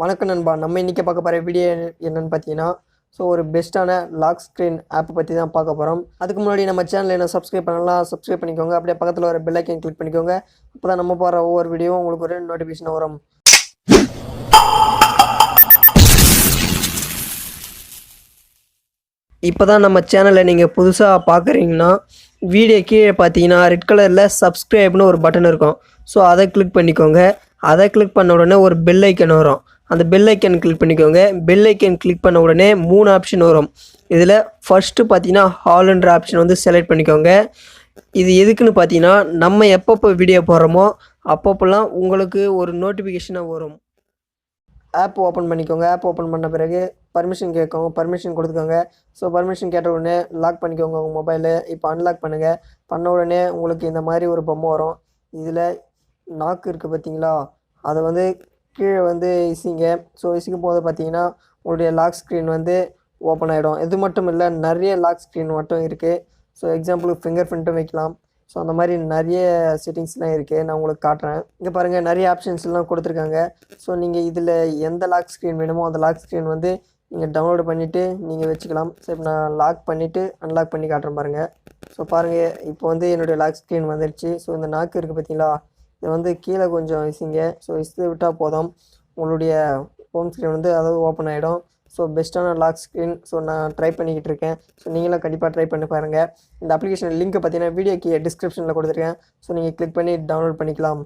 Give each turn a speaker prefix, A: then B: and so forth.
A: வணக்கம் நண்பா நம்ம இன்றைக்கி பார்க்க போகிற வீடியோ என்னன்னு பார்த்தீங்கன்னா ஸோ ஒரு பெஸ்ட்டான லாக் ஸ்க்ரீன் ஆப்பை பற்றி தான் பார்க்க போகிறோம் அதுக்கு முன்னாடி நம்ம சேனல் என்ன சப்ஸ்கிரைப் பண்ணலாம் சப்ஸ்கிரைப் பண்ணிக்கோங்க. அப்படியே பக்கத்தில் ஒரு பெல்லைக்கன் கிளிக் பண்ணிக்கோங்க. அப்போ தான் நம்ம போகிற ஒவ்வொரு வீடியோவும் உங்களுக்கு ஒரு நோட்டிஃபிகேஷன் வரும். இப்போ தான் நம்ம சேனலை நீங்கள் புதுசாக பார்க்குறீங்கன்னா வீடியோ கீழே பார்த்தீங்கன்னா ரெட் கலரில் சப்ஸ்கிரைப்னு ஒரு பட்டன் இருக்கும். ஸோ அதை கிளிக் பண்ணிக்கோங்க. அதை கிளிக் பண்ண உடனே ஒரு பெல் ஐக்கன் வரும். அந்த பெல் ஐக்கன் கிளிக் பண்ணிக்கோங்க. பெல் ஐக்கன் கிளிக் பண்ண உடனே மூணு ஆப்ஷன் வரும். இதில் ஃபஸ்ட்டு பார்த்தீங்கன்னா ஹால்ன்ற ஆப்ஷன் வந்து செலக்ட் பண்ணிக்கோங்க. இது எதுக்குன்னு பார்த்தீங்கன்னா நம்ம எப்பப்போ வீடியோ போடுறோமோ அப்பப்போலாம் உங்களுக்கு ஒரு நோட்டிஃபிகேஷனாக வரும். ஆப் ஓப்பன் பண்ணிக்கோங்க. ஆப் ஓப்பன் பண்ண பிறகு பர்மிஷன் கேட்கும் பர்மிஷன் கொடுத்துக்கோங்க. ஸோ பர்மிஷன் கேட்ட உடனே லாக் பண்ணிக்கோங்க உங்கள் மொபைலு இப்போ அன்லாக் பண்ணுங்கள் பண்ண உடனே உங்களுக்கு இந்த மாதிரி ஒரு பொம்மை வரும். இதில் நாக்கு இருக்குது பார்த்தீங்களா அதை வந்து கீழே வந்து இசிங்க. ஸோ இசிக்கும் போது பார்த்தீங்கன்னா உங்களுடைய லாக் ஸ்க்ரீன் வந்து ஓப்பன் ஆகிடும் இது மட்டும் இல்லை நிறைய லாக் ஸ்க்ரீன் மட்டும் இருக்குது ஸோ எக்ஸாம்பிளுக்கு ஃபிங்கர் பிரிண்ட்டும் வைக்கலாம். ஸோ அந்த மாதிரி நிறைய செட்டிங்ஸ்லாம் இருக்குது நான் உங்களுக்கு காட்டுறேன். இங்கே பாருங்கள் நிறைய ஆப்ஷன்ஸ்லாம் கொடுத்துருக்காங்க. ஸோ நீங்கள் இதில் எந்த லாக் ஸ்க்ரீன் வேணுமோ அந்த லாக் ஸ்க்ரீன் வந்து நீங்கள் டவுன்லோட் பண்ணிவிட்டு நீங்கள் வச்சுக்கலாம். ஸோ இப்போ நான் லாக் பண்ணிவிட்டு அன்லாக் பண்ணி காட்டுறேன் பாருங்கள் ஸோ பாருங்கள் இப்போ வந்து என்னுடைய லாக் ஸ்க்ரீன் வந்துடுச்சு ஸோ இந்த நாக்கு இருக்குது பார்த்தீங்களா இது வந்து கீழே கொஞ்சம் இசிங்க ஸோ இசு விட்டால் போதும். உங்களுடைய ஹோம் ஸ்க்ரீன் வந்து அதாவது ஓப்பன் ஆகிடும் ஸோ பெஸ்ட்டான லாக் ஸ்க்ரீன் ஸோ நான் ட்ரை பண்ணிக்கிட்டு இருக்கேன். ஸோ நீங்களும் கண்டிப்பாக ட்ரை பண்ணி பாருங்கள் இந்த அப்ளிகேஷன் லிங்க் பார்த்தீங்கன்னா வீடியோ கீழே டிஸ்கிரிப்ஷனில் கொடுத்துருக்கேன். ஸோ நீங்கள் கிளிக் பண்ணி டவுன்லோட் பண்ணிக்கலாம்.